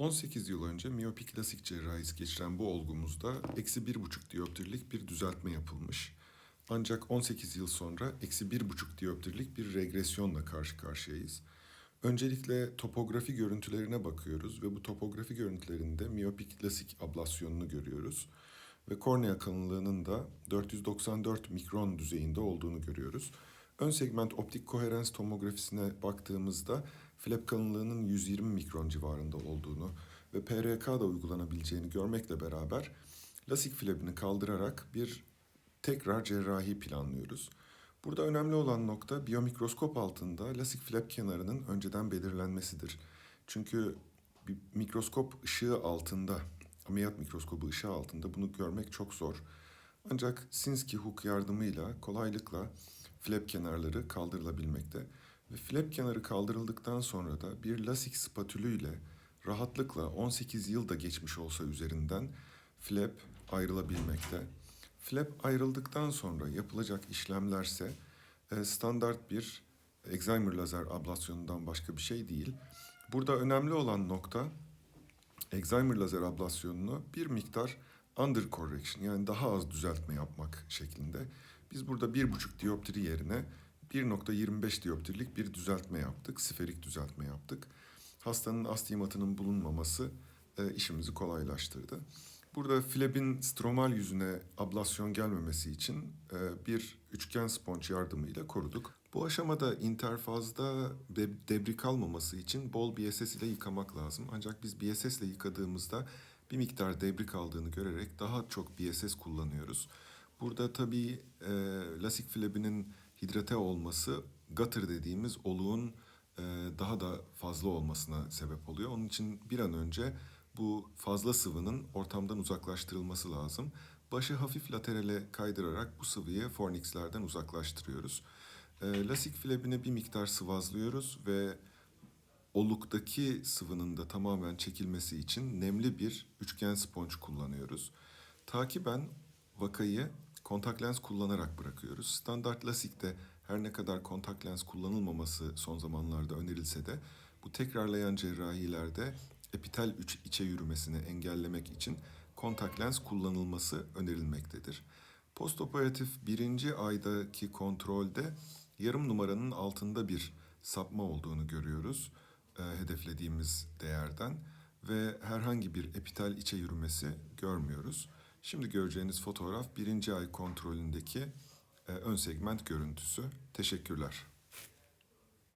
18 yıl önce miyopik lasik cerrahisi geçiren bu olgumuzda eksi 1,5 dioptrilik bir düzeltme yapılmış. Ancak 18 yıl sonra eksi 1,5 dioptrilik bir regresyonla karşı karşıyayız. Öncelikle topografi görüntülerine bakıyoruz ve bu topografi görüntülerinde miyopik lasik ablasyonunu görüyoruz. Ve kornea kalınlığının da 494 mikron düzeyinde olduğunu görüyoruz. Ön segment optik koherens tomografisine baktığımızda flap kalınlığının 120 mikron civarında olduğunu ve PRK da uygulanabileceğini görmekle beraber lasik flapini kaldırarak bir tekrar cerrahi planlıyoruz. Burada önemli olan nokta biyomikroskop altında lasik flap kenarının önceden belirlenmesidir. Çünkü bir mikroskop ışığı altında, ameliyat mikroskobu ışığı altında bunu görmek çok zor. Ancak Sinski hook yardımıyla kolaylıkla flap kenarları kaldırılabilmekte. Ve flap kenarı kaldırıldıktan sonra da bir lasik spatülüyle rahatlıkla 18 yıl da geçmiş olsa üzerinden flap ayrılabilmekte. Flap ayrıldıktan sonra yapılacak işlemlerse e, standart bir Excimer lazer ablasyonundan başka bir şey değil. Burada önemli olan nokta Excimer lazer ablasyonunu bir miktar under correction yani daha az düzeltme yapmak şeklinde. Biz burada 1,5 dioptri yerine 1.25 dioptrilik bir düzeltme yaptık. Siferik düzeltme yaptık. Hastanın astigmatının bulunmaması e, işimizi kolaylaştırdı. Burada flebin stromal yüzüne ablasyon gelmemesi için e, bir üçgen sponç yardımıyla koruduk. Bu aşamada interfazda de- debri kalmaması için bol BSS ile yıkamak lazım. Ancak biz BSS ile yıkadığımızda bir miktar debri kaldığını görerek daha çok BSS kullanıyoruz. Burada tabii e, lasik flebinin hidrate olması gutter dediğimiz oluğun e, daha da fazla olmasına sebep oluyor. Onun için bir an önce bu fazla sıvının ortamdan uzaklaştırılması lazım. Başı hafif laterale kaydırarak bu sıvıyı fornixlerden uzaklaştırıyoruz. E, lasik flebini bir miktar sıvazlıyoruz ve oluktaki sıvının da tamamen çekilmesi için nemli bir üçgen sponç kullanıyoruz. Takiben vakayı kontak lens kullanarak bırakıyoruz. Standart lasikte her ne kadar kontak lens kullanılmaması son zamanlarda önerilse de bu tekrarlayan cerrahilerde epitel içe yürümesini engellemek için kontak lens kullanılması önerilmektedir. Postoperatif birinci aydaki kontrolde yarım numaranın altında bir sapma olduğunu görüyoruz e, hedeflediğimiz değerden ve herhangi bir epitel içe yürümesi görmüyoruz. Şimdi göreceğiniz fotoğraf birinci ay kontrolündeki e, ön segment görüntüsü. Teşekkürler.